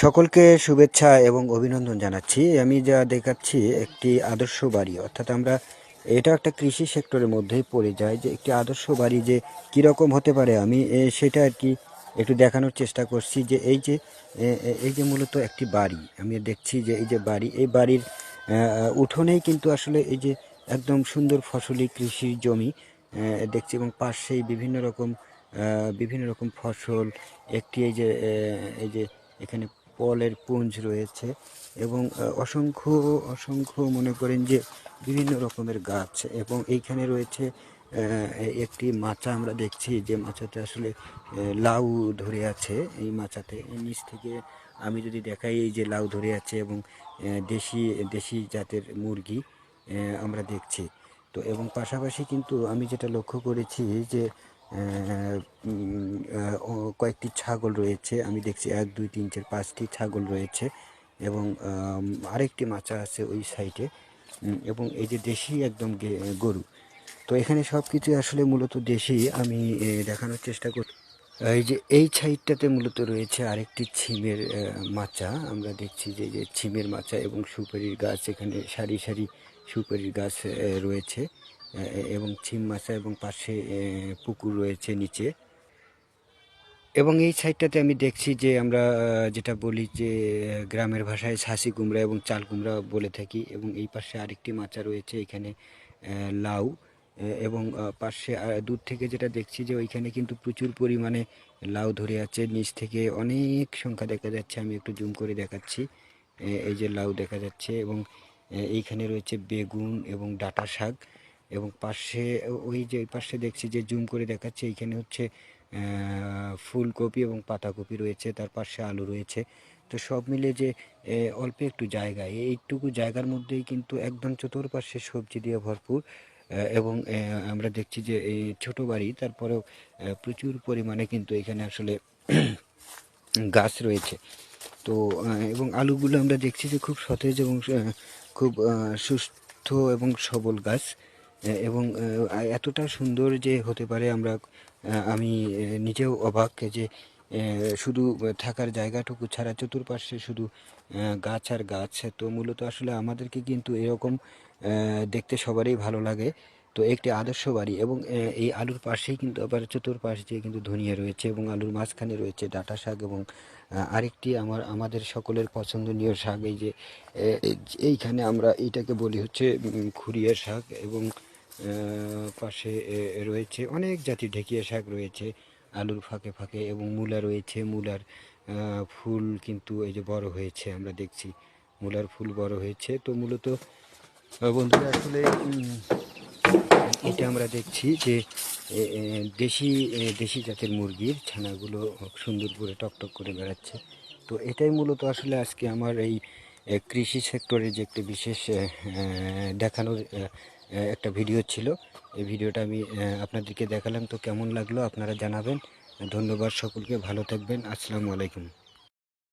সকলকে শুভেচ্ছা এবং অভিনন্দন জানাচ্ছি। আমি যা দেখাচ্ছি একটি আদর্শ বাড়ি, অর্থাৎ আমরা এটা একটা কৃষি সেক্টরের মধ্যেই পড়ে যায় যে একটি আদর্শ বাড়ি যে কীরকম হতে পারে। আমি সেটা আর কি একটু দেখানোর চেষ্টা করছি যে এই যে এই যে মূলত একটি বাড়ি, আমি দেখছি যে এই যে বাড়ি, এই বাড়ির উঠোনেই কিন্তু আসলে এই যে একদম সুন্দর ফসলি কৃষি জমি দেখছি এবং পাশেই বিভিন্ন রকম বিভিন্ন রকম ফসল, একটি এই যে এই যে এখানে ফলের পুঞ্জ রয়েছে এবং অসংখ্য অসংখ্য মনে করেন যে বিভিন্ন রকমের গাছ এবং এইখানে রয়েছে একটি মাচা আমরা দেখছি যে মাচাতে আসলে লাউ ধরে আছে এই মাচাতে। এই নিচ থেকে আমি যদি দেখাই এই যে লাউ ধরে আছে এবং দেশি দেশি জাতের মুরগি আমরা দেখছি। তো এবং পাশাপাশি কিন্তু আমি যেটা লক্ষ্য করেছি যে কয়েকটি ছাগল রয়েছে, আমি দেখছি এক, দুই, তিন, চার, পাঁচটি ছাগল রয়েছে এবং আরেকটি মাচা আছে ওই সাইডে এবং এই যে দেশি একদম গরু। তো এখানে সব কিছু আসলে মূলত দেশি, আমি দেখানোর চেষ্টা করি, এই যে এই সাইডটাতে মূলত রয়েছে আরেকটি ছিমের মাচা আমরা দেখছি যে যে ছিমের মাচা এবং সুপারির গাছ এখানে সারি সারি সুপারির গাছ রয়েছে। এবং ছিম মাচা এবং পাশে পুকুর রয়েছে নিচে। এবং এই সাইডটাতে আমি দেখছি যে আমরা যেটা বলি যে গ্রামের ভাষায় ছাসি কুমড়া এবং চাল কুমড়া বলে থাকি। এবং এই পাশে আরেকটি মাচা রয়েছে, এখানে লাউ। এবং পাশে দূর থেকে যেটা দেখছি যে ওইখানে কিন্তু প্রচুর পরিমাণে লাউ ধরে আছে। নিচ থেকে অনেক সংখ্যা দেখা যাচ্ছে, আমি একটু জুম করে দেখাচ্ছি। এই যে লাউ দেখা যাচ্ছে এবং এইখানে রয়েছে বেগুন এবং ডাঁটা শাক এবং পাশে, ওই যে পাশে দেখছি যে জুম করে দেখাচ্ছে, এইখানে হচ্ছে ফুলকপি এবং পাতাকপি রয়েছে, তার পাশে আলু রয়েছে। তো সব মিলে যে অল্প একটু জায়গায় এইটুকু জায়গার মধ্যেই কিন্তু একদম চতুর্পাশে সবজি দিয়ে ভরপুর। এবং আমরা দেখছি যে এই ছোট বাড়ি, তারপরেও প্রচুর পরিমাণে কিন্তু এখানে আসলে গাছ রয়েছে। তো এবং আলুগুলো আমরা দেখছি যে খুব সতেজ এবং খুব সুস্থ এবং সবল গাছ। এবং এতটা সুন্দর যে হতে পারে আমরা আমি নিজেও অবাক যে শুধু থাকার জায়গাটুকু ছাড়া চতুর্পাশে শুধু গাছ আর গাছ তো মূলত আসলে আমাদেরকে কিন্তু এরকম দেখতে সবারই ভালো লাগে। তো একটি আদর্শ বাড়ি এবং এই আলুর পাশেই কিন্তু আবার চতুর্পাশ দিয়ে কিন্তু ধনিয়া রয়েছে এবং আলুর মাঝখানে রয়েছে ডাঁটা শাক এবং আরেকটি আমার আমাদের সকলের পছন্দনীয় শাক এই যে এইখানে আমরা এইটাকে বলি হচ্ছে উম, খুরিয়া শাক এবং পাশে রয়েছে অনেক জাতির ঢেকিয়া শাক রয়েছে, আলুর ফাঁকে ফাঁকে এবং মূলা রয়েছে। মূলার ফুল কিন্তু এই যে বড় হয়েছে, আমরা দেখছি মূলার ফুল বড় হয়েছে। তো মূলত বন্ধুরা, আসলে এটা আমরা দেখছি যে দেশি দেশি জাতের মুরগির ছানাগুলো সুন্দর করে টকটক করে বেড়াচ্ছে। তো এটাই মূলত আসলে আজকে আমার এই কৃষি সেক্টরে যে একটা বিশেষ দেখানোর একটা ভিডিও ছিল। এই ভিডিওটা আমি আপনাদেরকে দেখালাম। তো কেমন লাগল আপনারা জানাবেন। ধন্যবাদ সকলকে। ভালো থাকবেন। আসসালামু আলাইকুম।